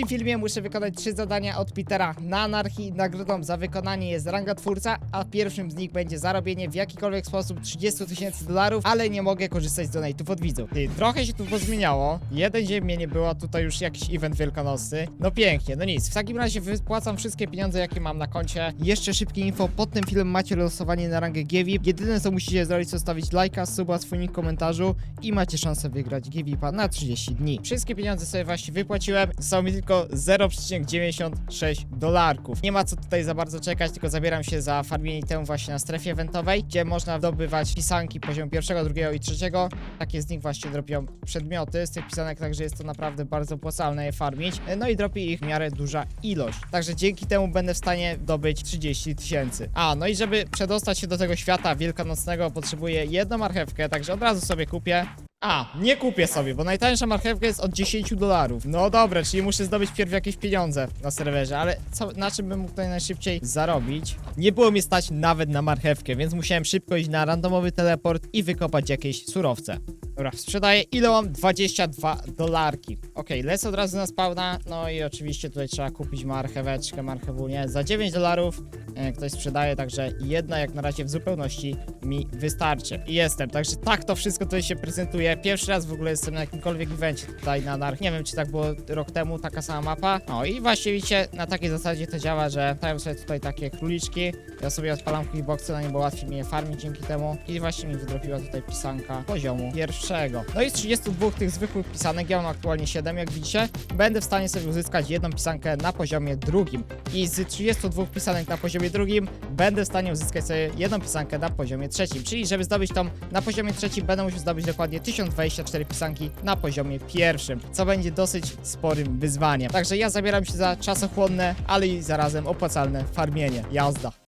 tym filmie muszę wykonać trzy zadania od Petera na anarchii. Nagrodą za wykonanie jest ranga twórca, a pierwszym z nich będzie zarobienie w jakikolwiek sposób 30 tysięcy dolarów, ale nie mogę korzystać z donate'ów od widzów. Ty, trochę się tu pozmieniało. Jeden dzień mnie nie było, tutaj już jakiś event wielkanocny. No pięknie, no nic. W takim razie wypłacam wszystkie pieniądze, jakie mam na koncie. Jeszcze szybkie info, pod tym filmem macie losowanie na rangę GVIP. Jedyne co musicie zrobić, to stawić lajka, suba, nick, komentarzu i macie szansę wygrać GVIPa na 30 dni. Wszystkie pieniądze sobie właśnie wypłaciłem, zostało mi tylko 0,96 dolarków. Nie ma co tutaj za bardzo czekać, tylko zabieram się za farmienie temu właśnie na strefie eventowej, gdzie można zdobywać pisanki poziomu pierwszego, drugiego i trzeciego. Takie z nich właśnie dropią przedmioty z tych pisanek, także jest to naprawdę bardzo opłacalne je farmić. No i dropi ich w miarę duża ilość. Także dzięki temu będę w stanie dobyć 30 tysięcy. A, no i żeby przedostać się do tego świata wielkanocnego potrzebuję jedną marchewkę, także od razu sobie kupię. A, nie kupię sobie, bo najtańsza marchewka jest od 10 dolarów. No dobra, czyli muszę zdobyć pierw jakieś pieniądze na serwerze, ale co, na czym bym mógł tutaj najszybciej zarobić? Nie było mi stać nawet na marchewkę, więc musiałem szybko iść na randomowy teleport i wykopać jakieś surowce. Dobra, sprzedaję. Ile mam? 22 dolarki. Okej, lecę od razu na spawna. No i oczywiście tutaj trzeba kupić marcheweczkę, marchewunię. Za 9 dolarów e, ktoś sprzedaje, także jedna jak na razie w zupełności mi wystarczy. I jestem, także tak to wszystko tutaj się prezentuje. Pierwszy raz w ogóle jestem na jakimkolwiek evencie tutaj na Narch. Nie wiem, czy tak było rok temu, taka sama mapa. No i właśnie widzicie, na takiej zasadzie to działa, że dają sobie tutaj takie króliczki. Ja sobie odpalam quickboxy, na nie było łatwiej mi je farmić dzięki temu. I właśnie mi wydropiła tutaj pisanka poziomu pierwszego. No i z 32 tych zwykłych pisanek, ja mam aktualnie 7, jak widzicie, będę w stanie sobie uzyskać jedną pisankę na poziomie drugim. I z 32 pisanek na poziomie drugim, będę w stanie uzyskać sobie jedną pisankę na poziomie trzecim. Czyli żeby zdobyć tą na poziomie trzecim, będę musiał zdobyć dokładnie 1024 pisanki na poziomie pierwszym, co będzie dosyć sporym wyzwaniem. Także ja zabieram się za czasochłonne, ale i zarazem opłacalne farmienie. Jazda.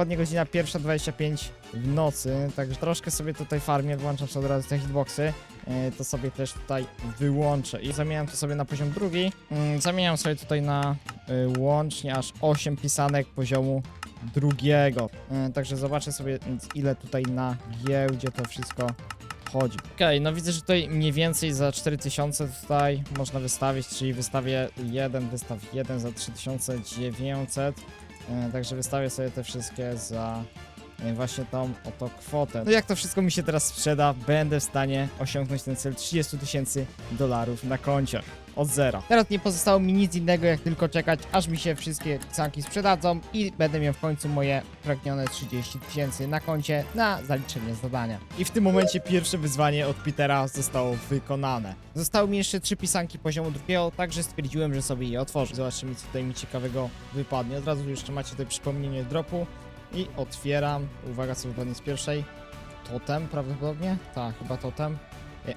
Dokładnie godzina 1.25 w nocy, także troszkę sobie tutaj farmię, włączam sobie od razu te hitboxy, e, to sobie też tutaj wyłączę i zamieniam to sobie na poziom drugi, Mm, zamieniam sobie tutaj na e, łącznie aż 8 pisanek poziomu drugiego, E, także zobaczę sobie ile tutaj na giełdzie to wszystko chodzi. Okej, no widzę, że tutaj mniej więcej za 4000 tutaj można wystawić, czyli wystawię jeden, wystaw jeden za 3900. E, Także wystawię sobie te wszystkie za właśnie tą oto kwotę. No jak to wszystko mi się teraz sprzeda, będę w stanie osiągnąć ten cel 30 tysięcy dolarów na koncie. Od zera. Teraz nie pozostało mi nic innego, jak tylko czekać, aż mi się wszystkie pisanki sprzedadzą i będę miał w końcu moje pragnione 30 tysięcy na koncie na zaliczenie zadania. I w tym momencie pierwsze wyzwanie od Petera zostało wykonane. Zostały mi jeszcze trzy pisanki poziomu drugiego, także stwierdziłem, że sobie je otworzę. Zobaczymy, co tutaj mi ciekawego wypadnie. Od razu jeszcze macie tutaj przypomnienie dropu i otwieram. Uwaga, co wypadnie z pierwszej. Totem prawdopodobnie? Tak, chyba totem.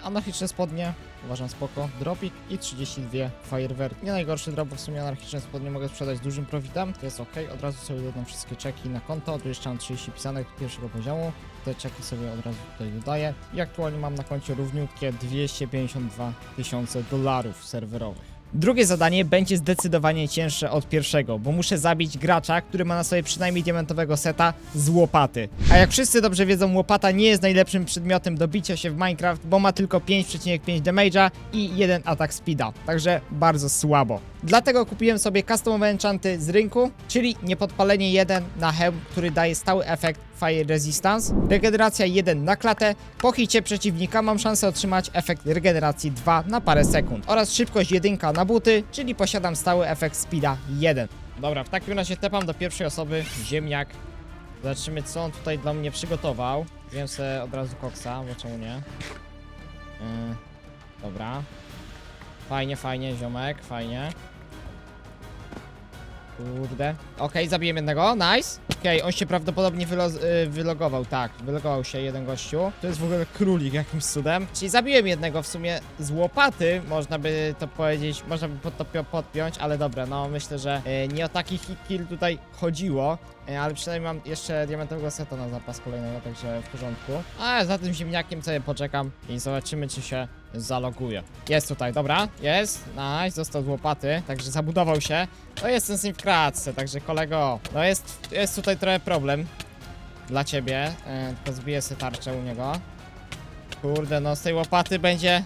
Anarchiczne spodnie, uważam spoko, dropik i 32 fajerwerki. Nie najgorszy drop, bo w sumie anarchiczne spodnie mogę sprzedać z dużym profitem, to jest ok. Od razu sobie dodam wszystkie czeki na konto, tu jeszcze mam 30 pisanek pierwszego poziomu, te czeki sobie od razu tutaj dodaję i aktualnie mam na koncie równiutkie 252 tysiące dolarów serwerowych. Drugie zadanie będzie zdecydowanie cięższe od pierwszego, bo muszę zabić gracza, który ma na sobie przynajmniej diamentowego seta z łopaty. A jak wszyscy dobrze wiedzą, łopata nie jest najlepszym przedmiotem do bicia się w Minecraft, bo ma tylko 5,5 damage'a i jeden atak speeda, także bardzo słabo. Dlatego kupiłem sobie customowe enchanty z rynku, czyli niepodpalenie 1 na hełm, który daje stały efekt Fire Resistance, regeneracja 1 na klatę, po hicie przeciwnika mam szansę otrzymać efekt regeneracji 2 na parę sekund oraz szybkość 1 na buty, czyli posiadam stały efekt speeda 1. Dobra, w takim razie tepam do pierwszej osoby, ziemniak. Zobaczymy co on tutaj dla mnie przygotował. Wziąłem sobie od razu koksa, bo czemu nie? Yy, dobra. Fajnie, fajnie, ziomek, fajnie. Kurde. Okej, zabiłem jednego, nice. Okej, on się prawdopodobnie wylo- y, wylogował, tak, wylogował się jeden gościu. To jest w ogóle królik jakimś cudem. Czyli zabiłem jednego w sumie z łopaty, można by to powiedzieć, można by pod to podpiąć, ale dobra, no myślę, że y, nie o taki kill tutaj chodziło. E, ale przynajmniej mam jeszcze diamentowego seta na zapas kolejnego, także w porządku. A za tym ziemniakiem sobie poczekam i zobaczymy, czy się zaloguje. Jest tutaj, dobra, jest, nice, został z łopaty, także zabudował się. No jestem z nim w kratce, także kolego, no jest, jest tutaj trochę problem dla ciebie, e, tylko zbiję sobie tarczę u niego. Kurde, no z tej łopaty będzie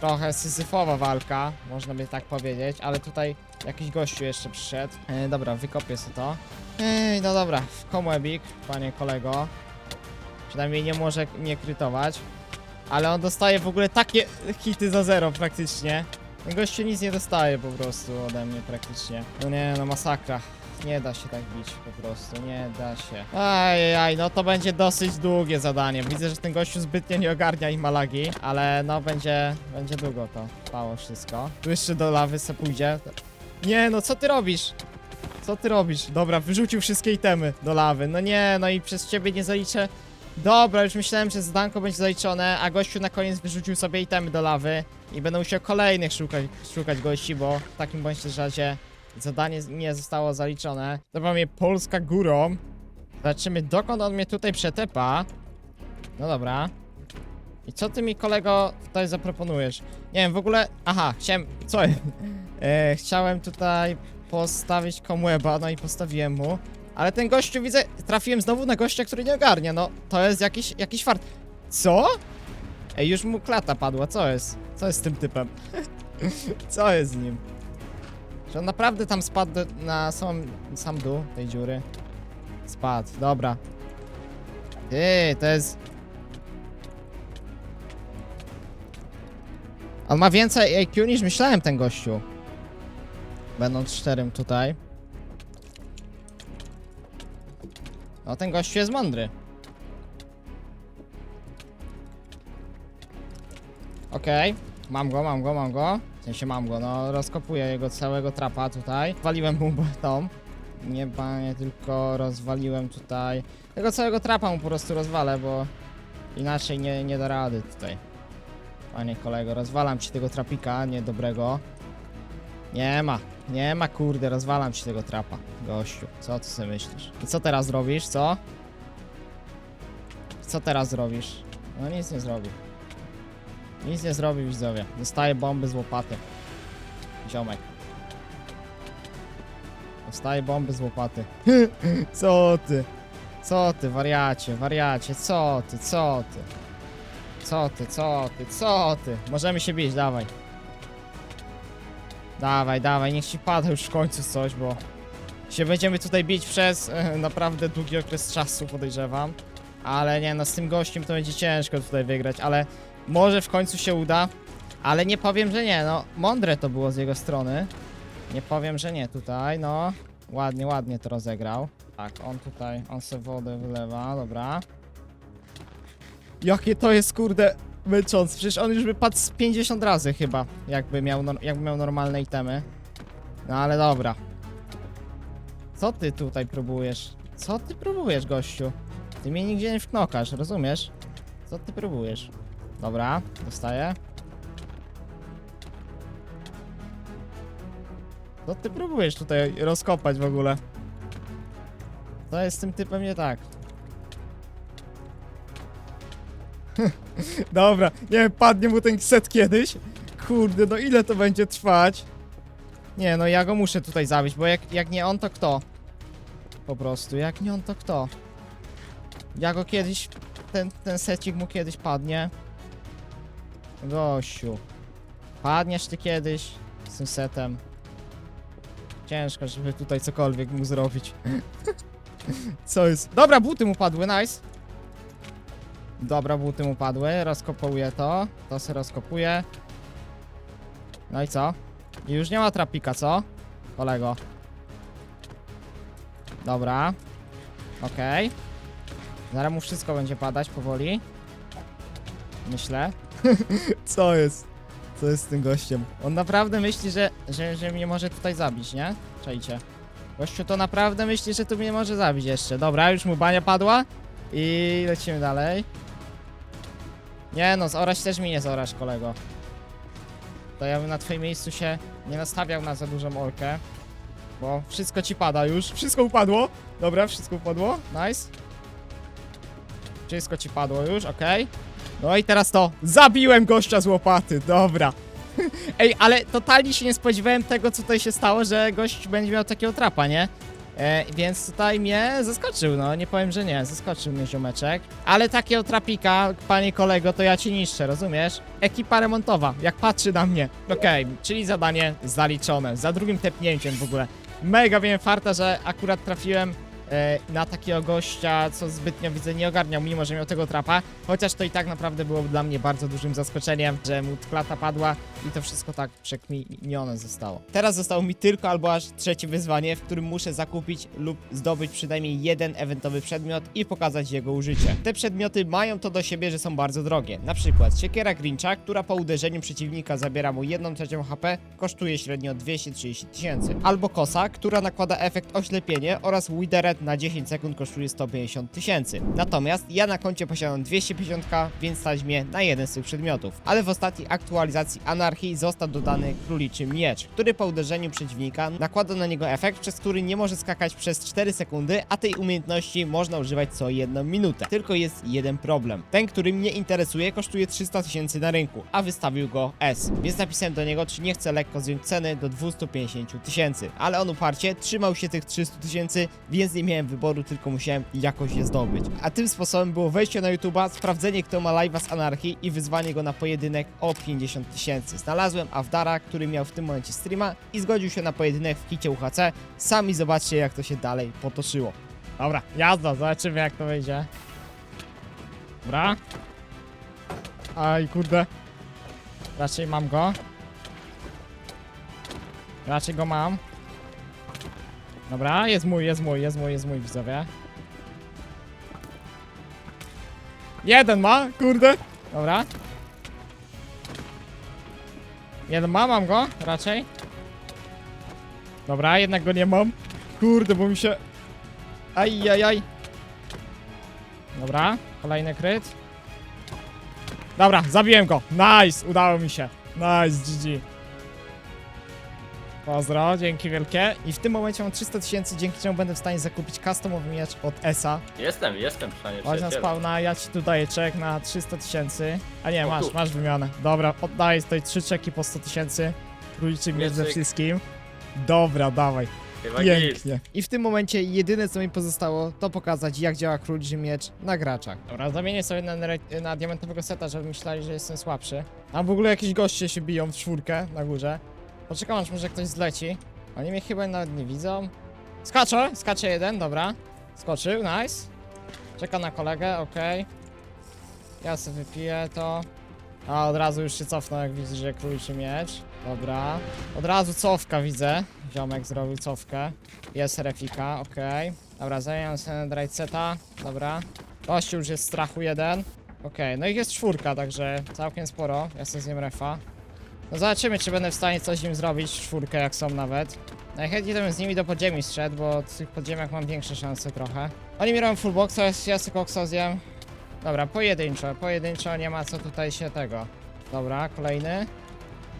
trochę syzyfowa walka, można by tak powiedzieć, ale tutaj jakiś gościu jeszcze przyszedł. E, dobra, wykopię sobie to. Ej, no dobra, komłebik, panie kolego. Przynajmniej nie może nie krytować. Ale on dostaje w ogóle takie hity za zero praktycznie. Gościu nic nie dostaje po prostu ode mnie praktycznie. No nie, no masakra. Nie da się tak bić po prostu, nie da się. Ajajaj, no to będzie dosyć długie zadanie. Widzę, że ten gościu zbytnio nie ogarnia i malagi, ale no będzie, będzie długo to trwało wszystko. Tu jeszcze do lawy se pójdzie. Nie, no co ty robisz? Co ty robisz? Dobra, wyrzucił wszystkie itemy do lawy. No nie, no i przez ciebie nie zaliczę. Dobra, już myślałem, że zadanko będzie zaliczone, a gościu na koniec wyrzucił sobie itemy do lawy i będę musiał kolejnych szukać, szukać gości, bo w takim bądź razie zadanie nie zostało zaliczone. Dobra, mnie Polska górą. Zobaczymy, dokąd on mnie tutaj przetepa. No dobra. I co ty mi, kolego, tutaj zaproponujesz? Nie wiem, w ogóle... Aha, chciałem... Co? E, chciałem tutaj postawić komłeba, no i postawiłem mu. Ale ten gościu, widzę, trafiłem znowu na gościa, który nie ogarnia, no to jest jakiś, jakiś fart. Co? Ej, już mu klata padła, co jest? Co jest z tym typem? co jest z nim? Że on naprawdę tam spadł na sam, sam dół tej dziury? Spadł, dobra. Ty, to jest... On ma więcej IQ niż myślałem ten gościu. Będąc szczerym tutaj. No ten gościu jest mądry. Okej, mam go, mam go, mam go. W sensie mam go, no rozkopuję jego całego trapa tutaj. Waliłem mu tą. Nie panie, tylko rozwaliłem tutaj. Tego całego trapa mu po prostu rozwalę, bo inaczej nie, nie da rady tutaj. Panie kolego, rozwalam ci tego trapika niedobrego. Nie ma, nie ma kurde, rozwalam ci tego trapa, gościu. Co ty sobie myślisz? I co teraz robisz, co? Co teraz zrobisz? No nic nie zrobi. Nic nie zrobi widzowie. Dostaje bomby z łopaty. Ziomek. Dostaje bomby z łopaty. co ty? Co ty, wariacie, wariacie, co ty, co ty? Co ty, co ty, co ty? Możemy się bić, dawaj. Dawaj, dawaj, niech ci pada już w końcu coś, bo się będziemy tutaj bić przez e, naprawdę długi okres czasu, podejrzewam. Ale nie, no z tym gościem to będzie ciężko tutaj wygrać, ale może w końcu się uda. Ale nie powiem, że nie, no mądre to było z jego strony. Nie powiem, że nie tutaj, no. Ładnie, ładnie to rozegrał. Tak, on tutaj, on se wodę wylewa, dobra. Jakie to jest, kurde, męczące. Przecież on już by padł z 50 razy chyba, jakby miał, nor- jakby miał normalne itemy. No ale dobra. Co ty tutaj próbujesz? Co ty próbujesz, gościu? Ty mnie nigdzie nie wknokasz, rozumiesz? Co ty próbujesz? Dobra, dostaję. Co ty próbujesz tutaj rozkopać w ogóle? To jest z tym typem nie tak. Dobra, nie wiem, padnie mu ten set kiedyś. Kurde, no ile to będzie trwać? Nie, no ja go muszę tutaj zabić, bo jak, jak nie on, to kto? Po prostu, jak nie on, to kto? Ja go kiedyś, ten, ten secik mu kiedyś padnie. Gościu. Padniesz ty kiedyś z tym setem. Ciężko, żeby tutaj cokolwiek mu zrobić. Co jest? Dobra, buty mu padły, nice. Dobra, buty mu padły, rozkopuję to. To se rozkopuję. No i co? I już nie ma trapika, co? Kolego. Dobra. Okej. Zaraz mu wszystko będzie padać powoli. Myślę. co jest? Co jest z tym gościem? On naprawdę myśli, że, że, że mnie może tutaj zabić, nie? Czajcie. Gościu to naprawdę myśli, że tu mnie może zabić jeszcze. Dobra, już mu bania padła. I lecimy dalej. Nie no, zorać też mi nie zorasz, kolego. To ja bym na twoim miejscu się nie nastawiał na za dużą orkę. bo wszystko ci pada już. Wszystko upadło. Dobra, wszystko upadło. Nice. Wszystko ci padło już, okej. No i teraz to. Zabiłem gościa z łopaty, dobra. Ej, ale totalnie się nie spodziewałem tego, co tutaj się stało, że gość będzie miał takiego trapa, nie? E, więc tutaj mnie zaskoczył, no nie powiem, że nie, zaskoczył mnie ziomeczek. Ale takiego trapika, panie kolego, to ja ci niszczę, rozumiesz? Ekipa remontowa, jak patrzy na mnie. Okej, czyli zadanie zaliczone, za drugim tepnięciem w ogóle. Mega wiem farta, że akurat trafiłem na takiego gościa, co zbytnio widzę nie ogarniał, mimo że miał tego trapa. Chociaż to i tak naprawdę było dla mnie bardzo dużym zaskoczeniem, że mu klata padła i to wszystko tak przekminione zostało. Teraz zostało mi tylko albo aż trzecie wyzwanie, w którym muszę zakupić lub zdobyć przynajmniej jeden eventowy przedmiot i pokazać jego użycie. Te przedmioty mają to do siebie, że są bardzo drogie. Na przykład siekiera Grincha, która po uderzeniu przeciwnika zabiera mu 1 trzecią HP, kosztuje średnio 230 tysięcy. Albo kosa, która nakłada efekt oślepienie oraz Witheret na 10 sekund kosztuje 150 tysięcy. Natomiast ja na koncie posiadam 250k, więc stać mnie na jeden z tych przedmiotów. Ale w ostatniej aktualizacji Anarchii został dodany króliczy miecz, który po uderzeniu przeciwnika nakłada na niego efekt, przez który nie może skakać przez 4 sekundy, a tej umiejętności można używać co jedną minutę. Tylko jest jeden problem. Ten, który mnie interesuje, kosztuje 300 tysięcy na rynku, a wystawił go S. Więc napisałem do niego, czy nie chce lekko zdjąć ceny do 250 tysięcy. Ale on uparcie trzymał się tych 300 tysięcy, więc nie miałem wyboru, tylko musiałem jakoś je zdobyć. A tym sposobem było wejście na YouTube'a, sprawdzenie kto ma live'a z Anarchii i wyzwanie go na pojedynek o 50 tysięcy. Znalazłem Avdara, który miał w tym momencie streama i zgodził się na pojedynek w kicie UHC. Sami zobaczcie jak to się dalej potoczyło. Dobra, jazda, zobaczymy jak to wyjdzie. Dobra. Aj, kurde. Raczej mam go. Raczej go mam. Dobra, jest mój, jest mój, jest mój, jest mój, widzowie. Jeden ma, kurde. Dobra. Jeden ma, mam go, raczej. Dobra, jednak go nie mam. Kurde, bo mi się... Aj, aj, aj. Dobra, kolejny kryt. Dobra, zabiłem go. Nice, udało mi się. Nice, GG. Pozdro, dzięki wielkie. I w tym momencie mam 300 tysięcy, dzięki czemu będę w stanie zakupić customowy miecz od ESA. Jestem, jestem, panie Chodź na spawna, ja ci tu daję czek na 300 tysięcy. A nie, O, masz, tu. masz wymianę. Dobra, oddaję tutaj trzy czeki po 100 tysięcy. Króliczy miecz ze Mieczyk. wszystkim. Dobra, dawaj. Chyba git. Pięknie. I w tym momencie jedyne co mi pozostało to pokazać jak działa króliczy miecz na graczach. Dobra, zamienię sobie na, nere- na diamentowego seta, żeby myśleli, że jestem słabszy. A w ogóle jakieś goście się biją w czwórkę na górze. Poczekam aż może ktoś zleci. Oni mnie chyba nawet nie widzą. Skacze, skacze jeden, dobra. Skoczył, nice. Czeka na kolegę, okej. Ja sobie wypiję to. A od razu już się cofnął, jak widzę, że króliczy miecz. Dobra. Od razu cofka widzę. Ziomek zrobił cofkę. Jest refika, okej. Dobra, zajęłem sobie Drajceta. Dobra. Gościu już jest strachu jeden. Okej, no ich jest czwórka, także całkiem sporo. Ja sobie z nim refa. No zobaczymy, czy będę w stanie coś z nim zrobić czwórkę, jak są nawet. Najchętniej to bym z nimi do podziemi strzedł, bo w tych podziemiach mam większe szanse trochę. Oni mi robią full boxa, ja sobie koksa zjem. Dobra, pojedynczo, pojedynczo, nie ma co tutaj się tego. Dobra, kolejny.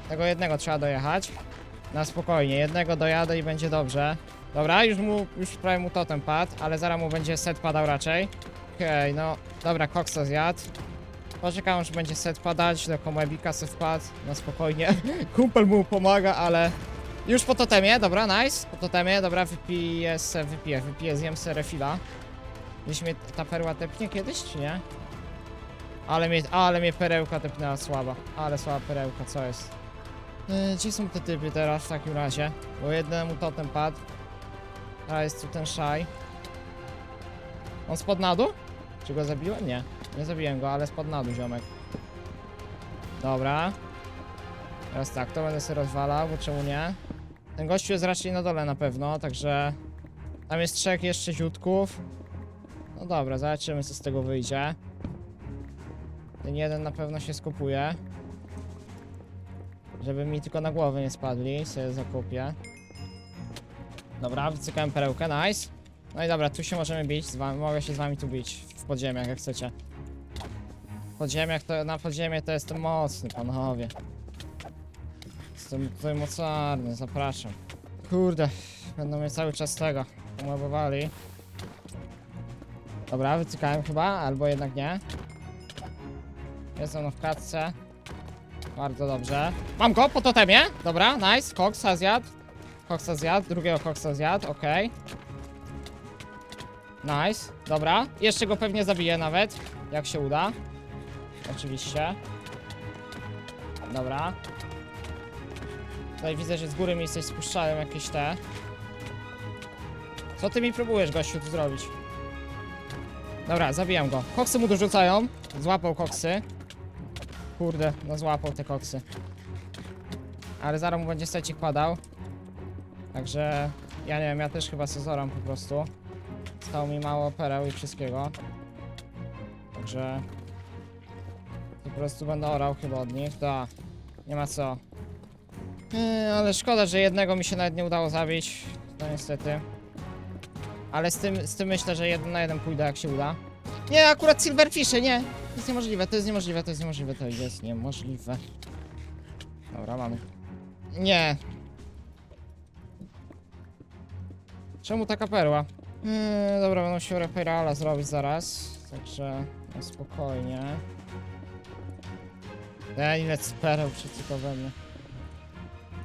Tego jednego trzeba dojechać. Na spokojnie, jednego dojadę i będzie dobrze. Dobra, już mu, już prawie mu totem padł, ale zaraz mu będzie set padał raczej. Okej, no, dobra, koksa zjadł. Poczekam, aż będzie set padać, do komebika se wpadł, na spokojnie. Kumpel mu pomaga, ale... Już po totemie, dobra, nice. Po totemie, dobra, wypiję se, wypiję, wypiję, zjem se refila. Gdzieś mnie ta perła tepnie kiedyś, czy nie? Ale mnie, ale mnie perełka tepnęła słaba. Ale słaba perełka, co jest? Yy, gdzie są te typy teraz w takim razie? Bo jednemu totem padł. A jest tu ten szaj. On spadł na dół? Czy go zabiłem? Nie. Nie zabiłem go, ale spadł na dół ziomek. Dobra. Teraz tak, to będę sobie rozwalał, bo czemu nie? Ten gościu jest raczej na dole na pewno, także... Tam jest trzech jeszcze ziutków. No dobra, zobaczymy co z tego wyjdzie. Ten jeden na pewno się skupuje. Żeby mi tylko na głowę nie spadli, sobie zakupię. Dobra, wycykałem perełkę, nice. No i dobra, tu się możemy bić, mogę się z wami tu bić w podziemiach, jak chcecie. Podziemiach to, na podziemie to jestem mocny, panowie. Jestem tutaj mocarny, zapraszam. kurde. Będą mnie cały czas tego umowowali. Dobra, wycykałem chyba, albo jednak nie. Jest ono w klatce. Bardzo dobrze. Mam go po totemie. Dobra, nice. Koksa zjadł. Koksa zjadł, drugiego koksa zjadł, okej. Nice, dobra. Jeszcze go pewnie zabiję nawet, jak się uda. Oczywiście. Dobra. Tutaj widzę, że z góry mi coś spuszczają jakieś te. Co ty mi próbujesz, gościu, tu zrobić? Dobra, zabijam go. Koksy mu dorzucają. Złapał koksy. Kurde, no złapał te koksy. Ale zaraz mu będzie secik padał. Także ja nie wiem, ja też chyba sezoram po prostu. Stało mi mało pereł i wszystkiego. Także po prostu będę orał chyba od nich. Da, nie ma co. Yy, ale szkoda, że jednego mi się nawet nie udało zabić. No niestety. Ale z tym, z tym myślę, że jeden na jeden pójdę jak się uda. Nie, akurat Silverfishy, nie! To jest niemożliwe, to jest niemożliwe, to jest niemożliwe, to jest niemożliwe. Dobra, mamy. Nie. Czemu taka perła? Yy, dobra, będę musiał repairala zrobić zaraz. Także na spokojnie. Ja ile z pereł przeciwko.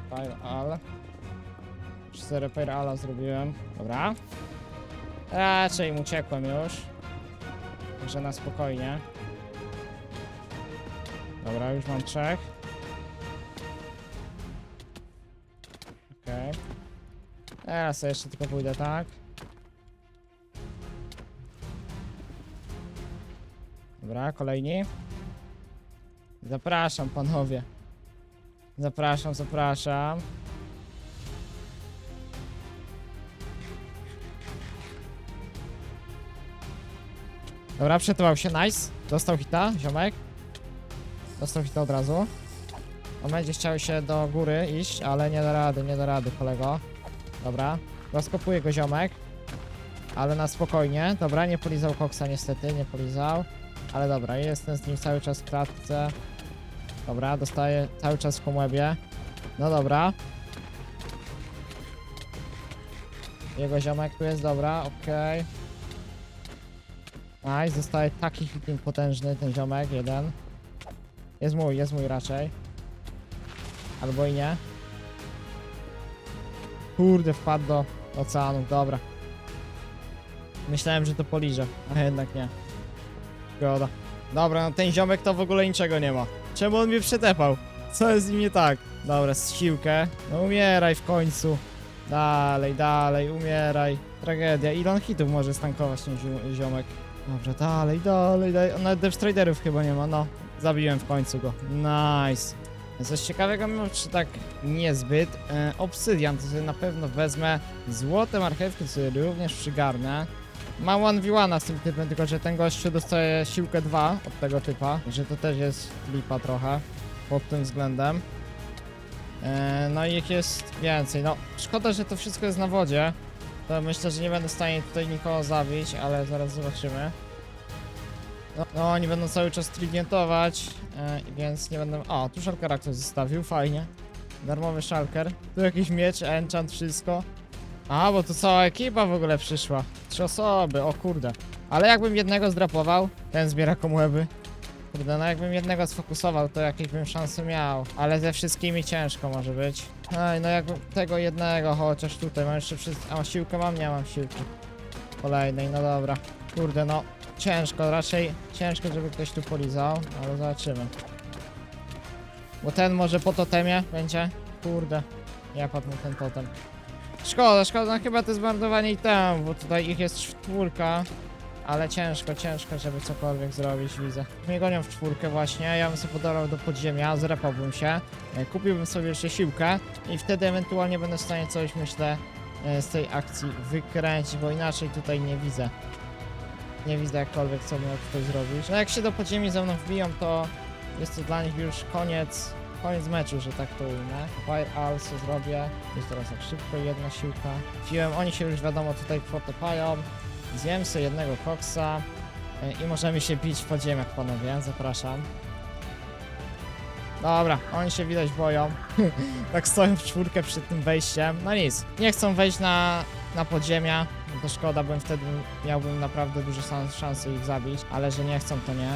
Repair al. Już repairala zrobiłem. Dobra. Raczej mu uciekłem już. Także na spokojnie. Dobra, już mam trzech. Okej. Teraz sobie jeszcze tylko pójdę, tak? Dobra, kolejni. Zapraszam, panowie. Zapraszam, zapraszam. Dobra, przetywał się, nice. Dostał hita, ziomek. Dostał hita od razu. On będzie chciał się do góry iść, ale nie da rady, nie da rady, kolego. Dobra, rozkopuje go ziomek. Ale na spokojnie. Dobra, nie polizał koksa niestety, nie polizał. Ale dobra, jestem z nim cały czas w klatce. Dobra, dostaję cały czas w komłebie. No dobra. Jego ziomek tu jest, dobra, okej. Nice, zostaje taki hitting potężny ten ziomek, jeden. Jest mój, jest mój raczej. Albo i nie. Kurde, wpadł do oceanów, dobra. Myślałem, że to poliże, a jednak nie. Szkoda. Dobra, no ten ziomek to w ogóle niczego nie ma. Czemu on mnie przetepał? Co jest z nim nie tak? Dobra, z siłkę. No umieraj w końcu. Dalej, dalej, umieraj. Tragedia. Ile on hitów może stankować ten ziu- ziomek? Dobra, dalej, dalej, dalej. On nawet Death Striderów chyba nie ma, no. Zabiłem w końcu go. Nice. Coś ciekawego, mimo czy tak niezbyt. E, Obsydian, to sobie na pewno wezmę. Złote marchewki sobie również przygarnę. Mam 1v1 z tym typem, tylko że ten gościu dostaje siłkę 2 od tego typa. Że to też jest lipa trochę pod tym względem. E, no i ich jest więcej. No, szkoda, że to wszystko jest na wodzie. To myślę, że nie będę w stanie tutaj nikogo zabić, ale zaraz zobaczymy. No, no oni będą cały czas tridientować, e, więc nie będę... O, tu szalkera ktoś zostawił, fajnie. Darmowy szalker. Tu jakiś miecz, enchant, wszystko. A, bo tu cała ekipa w ogóle przyszła. Trzy osoby, o kurde. Ale jakbym jednego zdrapował, ten zbiera komłeby. Kurde, no jakbym jednego sfokusował, to jakieś bym szanse miał. Ale ze wszystkimi ciężko może być. Ej, no jakbym tego jednego, chociaż tutaj mam jeszcze wszystko. A siłkę mam? Nie mam siłki. Kolejnej, no dobra. Kurde, no ciężko, raczej ciężko, żeby ktoś tu polizał, ale zobaczymy. Bo ten może po totemie będzie? Kurde, ja padł ten totem. Szkoda, szkoda, no chyba to jest i tam, bo tutaj ich jest czwórka. Ale ciężko, ciężko, żeby cokolwiek zrobić, widzę. Mnie gonią w czwórkę właśnie, ja bym sobie podarł do podziemia, zrepałbym się, e, kupiłbym sobie jeszcze siłkę i wtedy ewentualnie będę w stanie coś, myślę, e, z tej akcji wykręcić, bo inaczej tutaj nie widzę. Nie widzę jakkolwiek, co miał tutaj zrobić. No jak się do podziemi ze mną wbiją, to jest to dla nich już koniec, koniec meczu, że tak to ujmę. Fire Alsu zrobię. Jest teraz jak szybko jedna siłka. Wziąłem, oni się już wiadomo tutaj potopają. Zjem sobie jednego koksa e, i możemy się bić w podziemiach, panowie. Zapraszam. Dobra, oni się widać boją. tak stoją w czwórkę przed tym wejściem. No nic, nie chcą wejść na, na podziemia. No to szkoda, bo wtedy miałbym naprawdę duże szansy ich zabić, ale że nie chcą, to nie.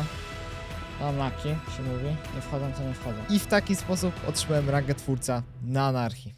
No maki się mówi, nie wchodzą co nie wchodzą. I w taki sposób otrzymałem rangę twórca na anarchii.